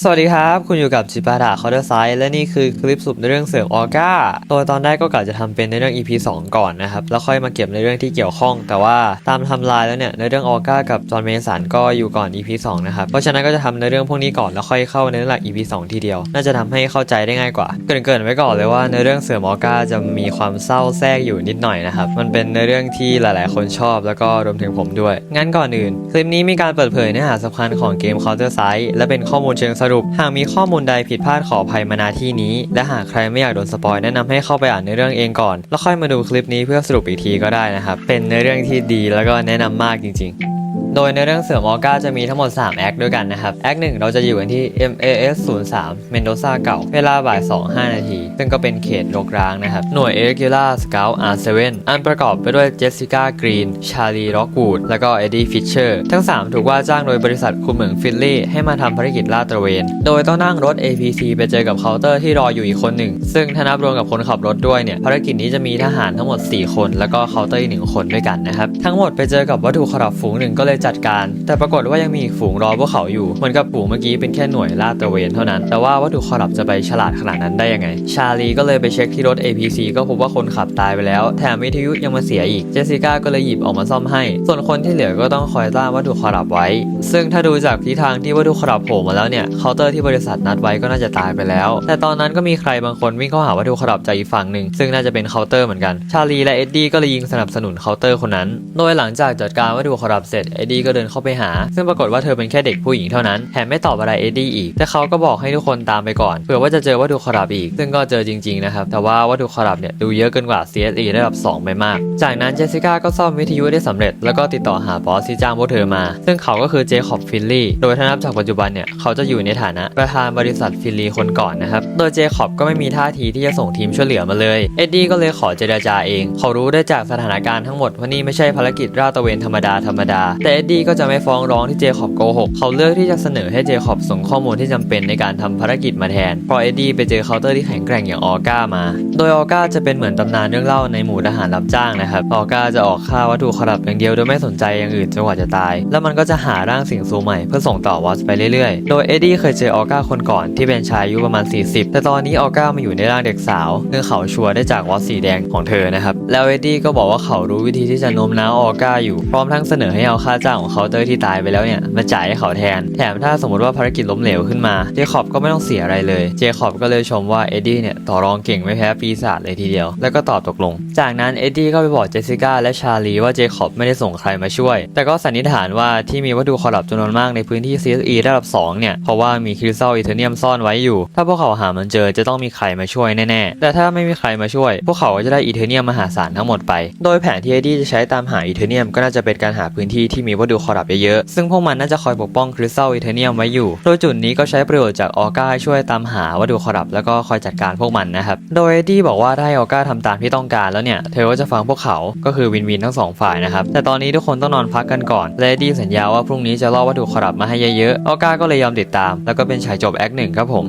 สวัสดีครับ คุณอยู่กับจิปาถาคอร์เดอร์ไซและนี่คือคลิปสรุปในเรื่องเสือกออก้าโดยตอนแรกก็กะจะทำเป็นในเรื่อง EP 2 ก่อนนะครับ แล้วค่อยมาเก็บในเรื่องที่เกี่ยวข้อง แต่ว่าตามไทำลายแล้วเนี่ยในเรื่องออก้ากับจอห์นเมสันก็อยู่ก่อน EP 2 นะครับ เพราะฉะนั้นก็จะทำในเรื่องพวกนี้ก่อนแล้วค่อยเข้าในเรื่องหลัก EP 2 ทีเดียว น่าจะทำให้เข้าใจได้ง่ายกว่า เกรินไว้ก่อนเลยว่าในเรื่องเสือออก้าจะมีความเศร้าแทรกอยู่นิดหน่อยนะครับ มันเป็นในเรื่องที่หลาย ๆ คนชอบ แล้วก็รวมถึงผมด้วย งั้นก่อนอื่นคลิปนี้มีการเปิดเผยเนื้อหาสำคัญของเกม Counter Strike และเป็นข้อมูลเชิงสรุป หากมีข้อมูลใดผิดพลาดขออภัยมาณที่นี้ และหากใครไม่อยากโดนสปอยแนะนำให้เข้าไปอ่านในเรื่องเองก่อน แล้วค่อยมาดูคลิปนี้เพื่อสรุปอีกทีก็ได้นะครับ เป็นในเรื่องที่ดีแล้วก็แนะนำมากจริง ๆ โดยในเรื่องเสือมอก้าจะมีทั้งหมด 3 แอคด้วยกันนะครับ แอคหนึ่งเราจะอยู่กันที่ MAS 03 Mendoza เก่า เวลาบ่าย 2 5 นาที ซึ่งก็เป็นเขตรกร้างนะครับ หน่วย Irregular Scout R7 อันประกอบไปด้วย Jessica Green Charlie Rockwood แล้วก็ Eddie Fisher ทั้ง 3 ถูกว่าจ้างโดยบริษัทคุมเหมืองฟิลลี่ให้มาทำภารกิจลาดตระเวน โดยต้องนั่งรถ APC ไปเจอกับเคาน์เตอร์ที่รออยู่อีกคนหนึ่ง ซึ่งถ้านับรวมกับคนขับรถด้วยเนี่ยภารกิจนี้จะมีทหารทั้งหมด 4 คน แล้วก็เคาน์เตอร์อีกหนึ่งคนด้วยกันนะครับทั้งหมดไปเจอกับวัตถุขรับฝูงหนึ่งก็เลยจัดการ แต่ปรากฏว่ายังมีอีกฝูงรอพวกเขาอยู่ เหมือนกับฝูงเมื่อกี้เป็นแค่หน่วยลาดตระเวนเท่านั้น แต่ว่าวัตถุขรับจะไปฉลาดขนาดนั้นได้ยังไง ชาลีก็เลยไปเช็คที่รถ APC ก็พบว่าคนขับตายไปแล้ว แถมวิทยุยังมาเสียอีก เจสสิก้าก็เลยหยิบออกมาซ่อมให้ ส่วนคนที่เหลือก็ต้องคอยต้านวัตถุขรับไว้ ซึ่งถ้าดูจากทิศทางที่วัตถุขรับโผล่มาแล้วเนี่ย เคาน์เตอร์ที่บริษัทนัดไว้ก็น่าจะตายไปแล้ว แต่ตอนนั้นก็มีใครบางคนวิ่งเข้าหาวัตถุขรับจากอีกฝั่งหนึ่ง ซึ่งน่าจะเป็นเคาน์เตอร์เหมือนกัน ชาลีและเอ็ดดี้ก็เลยยิงสนับสนุนเคาน์เตอร์คนนั้น โดยหลังจากจัดการวัตถุขรับเสร็จเอ็ดดี้ก็เดินเข้าไปหา ซึ่งปรากฏว่าเธอเป็นแค่เด็กผู้หญิงเท่านั้นแถมไม่ตอบอะไรเอ็ดดี้อีก แต่เขาก็บอกให้ทุกคนตามไปก่อนเผื่อว่าจะเจอวัตถุขรับอีก ซึ่งก็เจอจริงๆนะครับแต่ว่าวัตถุขรับเนี่ยดูเยอะเกินกว่า CSE ระดับ 2 ไปมาก จากนั้นเจสสิก้าก็ซ่อมวิทยุได้สำเร็จ แล้วก็ติดต่อหาบอสที่จ้างพวกเธอมา ซึ่งเขาก็คือเจคอบฟิลลี่โดยถ้านับจากปัจจุบันเนี่ยเขาจะอยู่ในฐานะประธานบริษัทฟิลลี่คนก่อนนะครับโดยเจคอบก็ไม่มีท่าทีที่จะส่งทีมช่วยเหลือมาเลยเอ็ดดี้ก็เลยขอเจรจาเอง เขารู้ได้จากสถานการณ์ทั้งหมดว่านี่ไม่ใช่ภารกิจราตะเวนธรรมดาธรรมดาแต่เอ็ดดี้ก็จะไม่ฟ้องร้องที่เจคอบโกหก เขาเลือกที่จะเสนอให้เจคอบส่งข้อมูลที่จำเป็นในการทำภารกิจมาแทน เพราะเอ็ดดี้ไปเจอเคาน์เตอร์ที่แข็งแกร่งอย่างออก้ามา โดยออก้าจะเป็นเหมือนตำนานเรื่องเล่าในหมู่ทหารรับจ้างนะครับ ออก้าจะออกฆ่าวัตถุขรับอย่างเดียวโดยไม่สนใจอย่างอื่นจนกว่าจะตาย แล้วมันก็จะหาร่างสิงสูใหม่เพื่อส่งต่อวอสไปเรื่อยๆ โดยเอ็ดดี้เคยเจอออก้าคนก่อนที่เป็นชายอายุประมาณ 40 แต่ตอนนี้ออก้ามาอยู่ในร่างเด็กสาวซึ่องเขาชัวร์ได้จากวอสสีแดงของเธอนะครับ แล้วเอ็ดดี้ก็บอกว่าเขารู้วิธีที่จะโน้มน้าวออก้าอยู่พร้อมทั้งเสนอให้เอาค่าจ้างของเคาน์เตอร์ที่ตายไปแล้วเนี่ยมาจ่ายให้เขาแทน แถมถ้าสมมติว่าภารกิจล้มเหลวขึ้นมาเจคอบก็ไม่ต้องเสียอะไรเลย เจคอบก็เลยชมว่าเอ็ดดี้เนี่ยต่อรองเก่งไม่แพ้ปีศาจเลยทีเดียว แล้วก็ตอบตกลง จากนั้นเอ็ดดี้ก็ไปบอกเจสสิก้าและชาลีว่าเจคอบไม่ได้ส่งใครมาช่วย แต่ก็สันนิษฐานว่าที่มีวัตถุขรับจำนวนมากในพื้นที่ CSE ระดับ2เนี่ยเพราะว่ามีคริสตัลอีเทเนียมซ่อนไว้อยู่ ถ้าพวกเขาหามันเจอจะต้องมีใครมาช่วยแน่ๆ แต่ถ้าไม่มีใครมาช่วย พวกเขาก็จะได้อีเทเนียมมหาศาลทั้งหมดไป โดยแผนที่เอ็ดดี้จะใช้ตามหาอีเทเนียมก็น่าจะเป็นการหาพื้นที่ที่มีวัตถุขรับเยอะๆ ซึ่งพวกมันน่าจะคอยปกป้องคริสตัลอีเทเนียมไว้อยู่ โดยจุดนี้ก็ใช้ประโยชน์จากออก้าช่วยตามหาวัตถุขรับแล้วก็คอยจัดการพวกมันนะครับ โดยเอ็ดดี้บอกว่าถ้าออก้าทำตามที่ต้องการแล้วเนี่ย เธอก็จะฟังพวกเขา ก็คือวินวินทั้งสองฝ่ายนะครับ แต่ตอนนี้ทุกคนต้องนอนพักกันก่อนและเอ็ดดี้สัญญาว่าพรุ่งนี้จะล่อวัตถุขรับมาให้เยอะๆออก้าก็เลยยอมติดตาม แล้วก็เป็นฉายจบแอคหนึ่งครับผม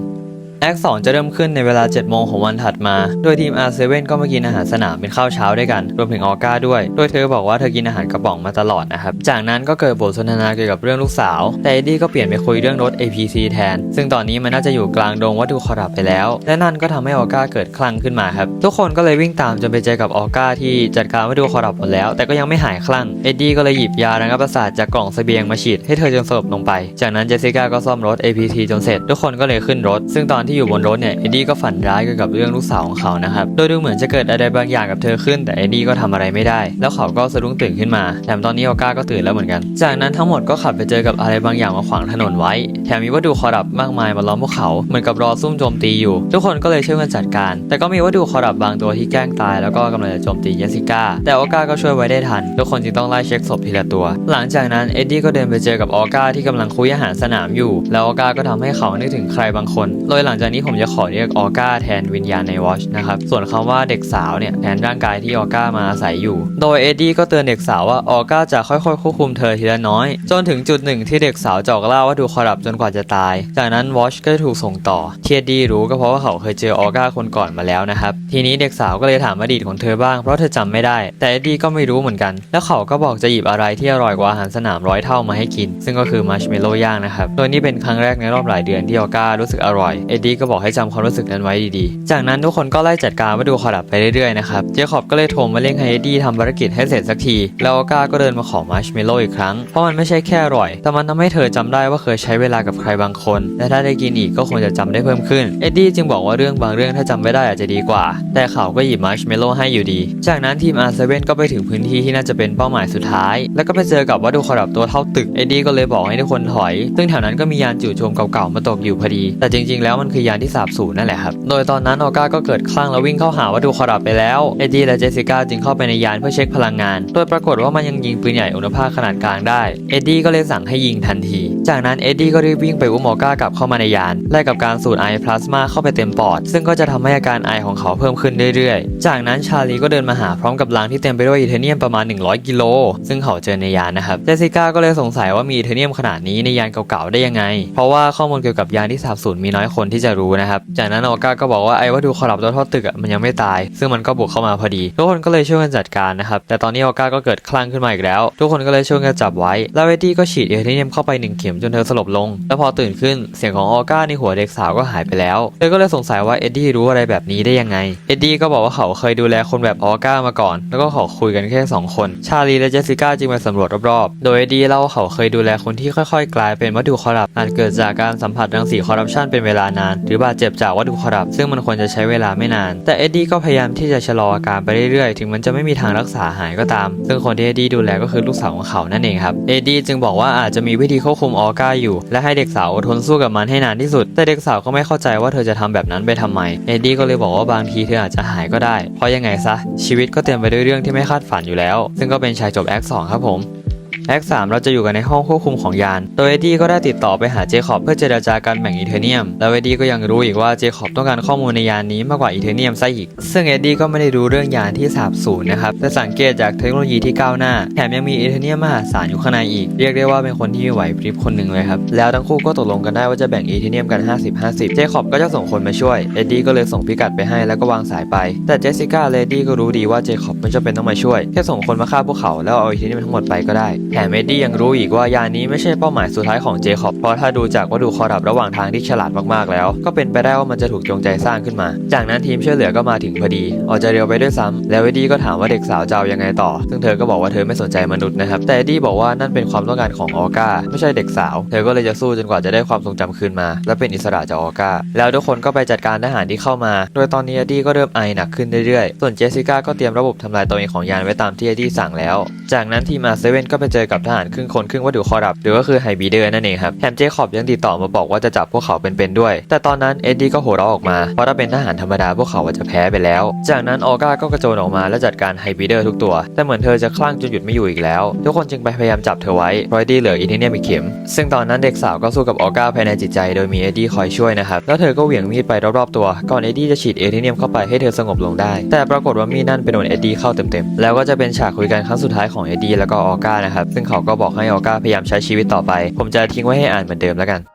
แอค2จะเริ่มขึ้นในเวลา 7 โมงของวันถัดมา โดยทีม R7 ก็มากินอาหารสนามเป็นข้าวเช้าด้วยกัน รวมถึงออก้าด้วย โดยเธอบอกว่าเธอกินอาหารกระป๋องมาตลอดนะครับ จากนั้นก็เกิดบทสนทนาเกี่ยวกับเรื่องลูกสาว แต่เอ็ดดี้ก็เปลี่ยนไปคุยเรื่องรถ APC แทน ซึ่งตอนนี้มันน่าจะอยู่กลางดงวัตถุขรับไปแล้ว และนั่นก็ทำให้ออก้าเกิดคลั่งขึ้นมาครับ ทุกคนก็เลยวิ่งตามจนไปเจอกับออก้าที่จัดการวัตถุขรับหมดแล้ว แต่ก็ยังไม่หายคลั่ง เอ็ดดี้ก็เลยหยิบยาระงับประสาทจากกล่องเสบียงมาฉีดให้เธอจนสลบลงไป จากนั้นเจสสิก้าก็ซ่อมรถ APC จนเสร็จ ทุกคนก็เลยขึ้นรถ ซึ่งตอนที่อยู่บนรถเนี่ยเอ็ดดี้ก็ฝันร้ายเกี่ยวกับเรื่องลูกสาวของเขานะครับโดยดูเหมือนจะเกิดอะไรบางอย่างกับเธอขึ้น แต่เอ็ดดี้ก็ทำอะไรไม่ได้ แล้วเขาก็สะดุ้งตื่นขึ้นมาแถมตอนนี้ออก้าก็ตื่นแล้วเหมือนกัน จากนั้นทั้งหมดก็ขับไปเจอกับอะไรบางอย่างมาขวางถนนไว้ แถมมีวัตถุขรับมากมายมาล้อมพวกเขาเหมือนกับรอซุ่มโจมตีอยู่ ทุกคนก็เลยช่วยกันจัดการ แต่ก็มีวัตถุขรับบางตัวที่แกล้งตายแล้วก็กำลังจะโจมตีเจสสิก้าแต่ออก้าก็ช่วยไว้ได้ทันทุกคนจึงต้องไล่เช็คศพทีละตัว หลังจากนั้นเอ็ดดี้ก็เดินไปเจอกับออก้าที่กำลังคุยอาหารสนามอยู่ แล้วออก้าก็ทำให้เขานึกถึงใครบางคนโดยหลังจากนี้ผมจะขอเรียกออก้าแทนวิญญาณในวอชนะครับ ส่วนคำว่าเด็กสาวเนี่ยแทนร่างกายที่ออก้ามาอาศัยอยู่ โดยเอ็ดดี้ก็เตือนเด็กสาวว่าออก้าจะค่อยๆควบคุมเธอทีละน้อย จนถึงจุดหนึ่งที่เด็กสาวจอกล่าว่าถูคอรับจนกว่าจะตาย จากนั้นวอชก็ถูกส่งต่อที่เอ็ดดี้รู้ก็เพราะว่าเขาเคยเจอออก้าคนก่อนมาแล้วนะครับทีนี้เด็กสาวก็เลยถามอดีตของเธอบ้างเพราะเธอจำไม่ได้ แต่เอ็ดดี้ก็ไม่รู้เหมือนกัน แล้วเขาก็บอกจะหยิบอะไรที่อร่อยกว่าอาหารสนามร้อยเท่ามาให้กิน ซึ่งก็คือมัชเมลโล่ย่างนะครับโดยนี่เป็นครั้งแรกในรอบหลายเดือนที่ออก้ารู้สึกอร่อยเอ็ดดี้ก็บอกให้จำความรู้สึกนั้นไว้ดีๆ จากนั้นทุกคนก็ไล่จัดการว่าดูคอรับไปเรื่อยๆนะครับ เจคอบก็เลยโทรมาเร่งให้เอ็ดดี้ทำภารกิจให้เสร็จสักที แล้วก้าก็เดินมาขอมัชเมลโล่อีกครั้ง เพราะมันไม่ใช่แค่อร่อย แต่มันทำให้เธอจำได้ว่าเคยใช้เวลากับใครบางคน และถ้าได้กินอีกก็คงจะจำได้เพิ่มขึ้น เอ็ดดี้จึงบอกว่าเรื่องบางเรื่องถ้าจำไม่ได้อาจจะดีกว่า แต่เขาก็หยิบมัชเมลโล่ให้อยู่ดี จากนั้นทีมอาร์เซเว่นก็ไปถึงพื้นที่ที่น่าจะเป็นเป้าหมายสุดท้าย แล้วก็ไปเจอกับวัตถุขรับตัวเท่าตึก เอ็ดดี้ก็เลยบอกให้ทุกคนถอย ซึ่งแถวนั้นก็มียานจู่โจมเก่าๆมาตกอยู่พอดี แต่จริงๆแล้วมันคือยานที่สาบสูญนั่นแหละครับ โดยตอนนั้นออก้าก็เกิดคลั่งแล้ววิ่งเข้าหาวัตถุขรับไปแล้ว เอ็ดดี้และเจสสิก้าจึงเข้าไปในยานเพื่อเช็คพลังงาน โดยปรากฏว่ามันยังยิงปืนใหญ่อุณหภาคขนาดกลางได้ เอ็ดดี้ก็เลยสั่งให้ยิงทันที จากนั้นเอ็ดดี้ก็รีบวิ่งไปอุ้มออก้ากลับเข้ามาในยาน แลกกับการสูดไอพลาสมาเข้าไปเต็มปอด ซึ่งก็จะทำให้อาการไอของเขาเพิ่มขึ้นเรื่อยๆ จากนั้นชาลีก็เดินมาหาพร้อมกับลังที่เต็มไปด้วยอีเทเนียมประมาณ 100 กิโล ซึ่งเขาเจอในยานนะครับ เจสสิก้าก็เลยสงสัยว่ามีอีเทเนียมขนาดนี้ในยานเก่าๆได้ยังไง เพราะว่าข้อมูลเกี่ยวกับยานที่สาบสูญมีน้อยคนที่จะรู้นะครับ จากนั้นออก้าก็บอกว่าไอ้วัตถุขลับตัวทอดตึกอะมันยังไม่ตาย ซึ่งมันก็บุกเข้ามาพอดี ทุกคนก็เลยช่วยกันจัดการนะครับ แต่ตอนนี้ออก้าก็เกิดคลั่งขึ้นมาอีกแล้ว ทุกคนก็เลยช่วยกันจับไว้แล้วเวดดี้ก็ฉีดอีเทเนียมเข้าไปหนึ่งเข็มจนเธอสลบลง แล้วพอตื่นขึ้นเสียงของออก้าในหัวเด็กสาวก็หายไปแล้ว เธอก็เลยสงสัยว่าเอ็ดดี้รู้อะไรแบบนี้ได้ยังไง เอ็ดดี้ก็บอกว่าเขาเคยดูแลคนแบบออก้ามาก่อน แล้วก็ขอคุยกันแค่สองคน ชาลีและเจสสิก้าจึงไปสำรวจรอบๆ โดยเอ็ดดี้เล่าว่าเขาเคยดูแลคนที่ค่อยๆ กลายเป็นวัตถุคอรับอาจเกิดจากการสัมผัสรังสีคอร์รัปชันเป็นเวลานานหรือบาดเจ็บจากวัตถุคอรับซึ่งมันควรจะใช้เวลาไม่นาน แต่เอ็ดดี้ก็พยายามที่จะชะลออาการไปเรื่อยๆ ถึงมันจะไม่มีทางรักษาหายก็ตาม ซึ่งคนที่เอ็ดดี้ดูแลก็คือลูกสาวของเขานั่นเองครับ เอ็ดดี้จึงบอกว่าอาจจะมีวิธีควบคุมออก้าอยู่ และให้เด็กสาวอดทนสู้กับมันให้นานที่สุด แต่เด็กสาวก็ไม่เข้าใจว่าเธอจะทำแบบนั้นไปทำไม เอ็ดดี้ก็เลยบอกว่าบางทีเธออาจจะหายก็ได้ เพราะยังไงซะชีวิตก็เต็มไปด้วยเรื่องที่ไม่คาดฝันอยู่แล้ว ซึ่งก็เป็นชายจบแอคสองครับผม แอค3เราจะอยู่กันในห้องควบคุมของยาน โดยเอ็ดดี้ก็ได้ติดต่อไปหาเจคอบเพื่อเจรจาการแบ่งอีเทเนียม แล้วเอ็ดดี้ก็ยังรู้อีกว่าเจคอบต้องการข้อมูลในยานนี้มากกว่าอีเทเนียมซะอีก ซึ่งเอ็ดดี้ก็ไม่ได้รู้เรื่องยานที่สาบสูญนะครับ แต่สังเกตจากเทคโนโลยีที่ก้าวหน้า แถมยังมีอีเทเนียมมหาศาลอยู่ข้างในอีก เรียกได้ว่าเป็นคนที่มีไหวพริบคนหนึ่งเลยครับ แล้วทั้งคู่ก็ตกลงกันได้ว่าจะแบ่งอีเทเนียมกัน 50-50 เจคอบก็จะส่งคนมาช่วย เอ็ดดี้ก็เลยส่งพิกัดไปให้แล้วก็วางสายไป แต่เจสสิก้าแลดี้ก็รู้ดีว่าเจคอบไม่จำเป็นต้องมาช่วย แค่ส่งคนมาฆ่าพวกเขาแล้วเอาอีเทเนียมทั้งหมดไปก็ได้แถมเอ็ดดี้ยังรู้อีกว่ายานนี้ไม่ใช่เป้าหมายสุดท้ายของเจคอบเพราะถ้าดูจากวัตถุคอรับระหว่างทางที่ฉลาดมากๆแล้ว ก็เป็นไปได้ว่ามันจะถูกจงใจสร้างขึ้นมา จากนั้นทีมช่วยเหลือก็มาถึงพอดีออกจะเร็วไปด้วยซ้ำแล้วเอ็ดดี้ก็ถามว่าเด็กสาวจะเอายังไงต่อ ซึ่งเธอก็บอกว่าเธอไม่สนใจมนุษย์นะครับแต่เอ็ดดี้บอกว่านั่นเป็นความต้องการของออก้าไม่ใช่เด็กสาว เธอก็เลยจะสู้จนกว่าจะได้ความทรงจำคืนมา และเป็นอิสระจากออก้าแล้วทุกคนก็ไปจัดการทหารที่เข้ามา โดยตอนนี้เอ็ดดี้ก็เริ่มไอหนักขึ้นเรื่อยๆส่วนเจสสิก้าก็เตรียมระบบทำลายตัวเองของยานไว้ตามที่เอ็ดดี้สั่งแล้ว จากนั้นทีมอาเซเว่นก็ไปเจอกับทหารครึ่งคนครึ่งวัตถุคอรับหรือก็คือไฮบีเดอร์นั่นเองครับแถมเจคอบยังติดต่อมาบอกว่าจะจับพวกเขาเป็นๆด้วย แต่ตอนนั้นเอ็ดดี้ก็โหเราะออกมาเพราะถ้าเป็นทหารธรรมดาพวกเขาอาจจะแพ้ไปแล้ว จากนั้นออก้าก็กระโจนออกมาและจัดการไฮบีเดอร์ทุกตัว แต่เหมือนเธอจะคลั่งจนหยุดไม่อยู่อีกแล้ว ทุกคนจึงไปพยายามจับเธอไว้เพราะเอ็ดดี้เหลืออีเทเนียมอีกเข็ม ซึ่งตอนนั้นเด็กสาวก็สู้กับออก้าภายในจิตใจ โดยมีเอ็ดดี้คอยช่วยนะครับแล้วเธอก็เหวี่ยงมีดไปรอบๆตัวก่อนเอ็ดดี้จะฉีดเอเทเนียมเข้าไปให้เธอสงบลงได้ แต่ปรากฏว่ามีดนั่นไปโดนเอ็ดดี้เข้าเต็มๆแล้วก็จะเป็นฉากคุยกันครั้งสุดท้ายของเอ็ดดี้แล้วก็ออก้านะครับซึ่งเขาก็บอกให้ออก้าพยายามใช้ชีวิตต่อไป ผมจะทิ้งไว้ให้อ่านเหมือนเดิมแล้วกัน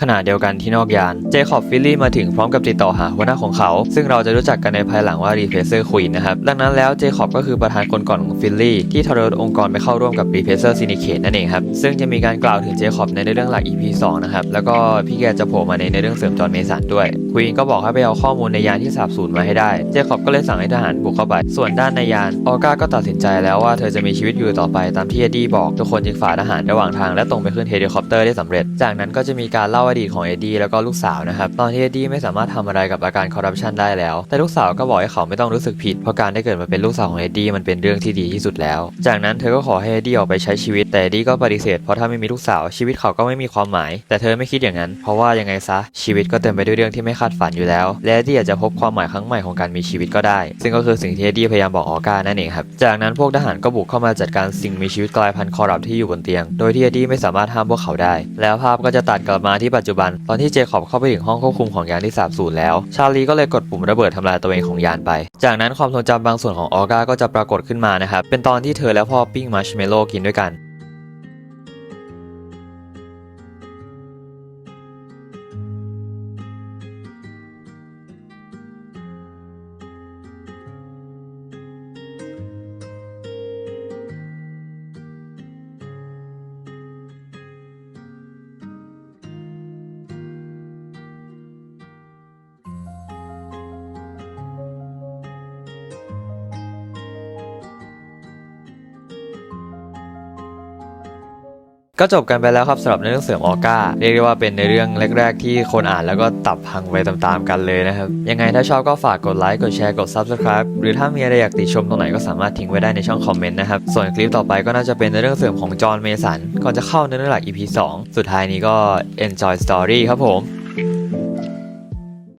ขณะเดียวกันที่นอกยาน เจคอบฟิลลี่มาถึงพร้อมกับติดต่อหาหัวหน้าของเขา ซึ่งเราจะรู้จักกันในภายหลังว่ารีเพเซอร์ควีนนะครับ ดังนั้นแล้วเจคอบก็คือประธานคนก่อนของฟิลลี่ที่ทรยศองค์กรไปเข้าร่วมกับรีเพเซอร์ซินิเคตนั่นเองครับ ซึ่งจะมีการกล่าวถึงเจคอบในเรื่องหลัก EP 2 นะครับ แล้วก็พี่แกจะโผล่มาในในเรื่องเสริมจอห์นเมสันด้วย ควีนก็บอกให้ไปเอาข้อมูลในยานที่สาบสูญมาให้ได้ เจคอบก็เลยสั่งให้ทหารบุกเข้าไป ส่วนด้านในยานออก้าก็ตัดสินใจแล้วว่าเธอจะมีชีวิตอยู่ต่อไปตามที่เอ็ดดี้บอก ทุกคนจึงฝ่าทหารระหว่างทางและตรงไปขึ้นเฮลิคอปเตอร์ได้สำเร็จ จากนั้นก็จะมีการเล่าอดีตของเอ็ดดี้แล้วก็ลูกสาวนะครับ ตอนที่เอ็ดดี้ไม่สามารถทำอะไรกับอาการคอร์รัปชันได้แล้ว แต่ลูกสาวก็บอกให้เขาไม่ต้องรู้สึกผิด เพราะการได้เกิดมาเป็นลูกสาวของเอ็ดดี้มันเป็นเรื่องที่ดีที่สุดแล้ว จากนั้นเธอก็ขอให้เอ็ดดี้ออกไปใช้ชีวิต แต่เอ็ดดี้ก็ปฏิเสธ เพราะถ้าไม่มีลูกสาวชีวิตเขาก็ไม่มีความหมาย แต่เธอไม่คิดอย่างนั้น เพราะว่ายังไงซะชีวิตก็เต็มไปด้วยเรื่องที่ไม่คาดฝันอยู่แล้ว และเอดดี้อาจจะพบความหมายครั้งใหม่ของการมีชีวิตก็ได้ ซึ่งก็คือสิ่งที่เอ็ดดี้พยายามบอกออก้านั่นเองครับ จากนั้นพวกทหารก็บุกเข้ามาจัดการสิ่งมีชีวิตกลายพันธุ์คอร์รัปที่อยู่บนเตียง โดยที่เอ็ดดี้ไม่สามารถห้ามพวกเขาได้ แล้วภาพก็จะตัดกลับมาที่ปัจจุบัน ตอนที่เจคอบเข้าไปถึงห้องควบคุมของยานที่สาบสูญแล้ว ชาลีก็เลยกดปุ่มระเบิดทำลายตัวเองของยานไป จากนั้นความทรงจำบางส่วนของออก้าก็จะปรากฏขึ้นมานะครับเป็นตอนที่เธอและพ่อปิ้งมัชเมลโล่กินด้วยกัน ก็จบกันไปแล้วครับสำหรับในเรื่องเสริมออก้าเรียกได้ว่าเป็นในเรื่องแรก ๆ ที่คนอ่านแล้วก็ตับพังไปตามๆกันเลยนะครับ ยังไงถ้าชอบก็ฝากกดไลค์กดแชร์กด Subscribe หรือถ้ามีอะไรอยากติชมตรงไหนก็สามารถทิ้งไว้ได้ในช่องคอมเมนต์นะครับ ส่วนคลิปต่อไปก็น่าจะเป็นในเรื่องเสริมของจอห์นเมสันก่อนจะเข้าในเรื่องหลัก EP 2 สุดท้ายนี้ก็ enjoy story ครับผม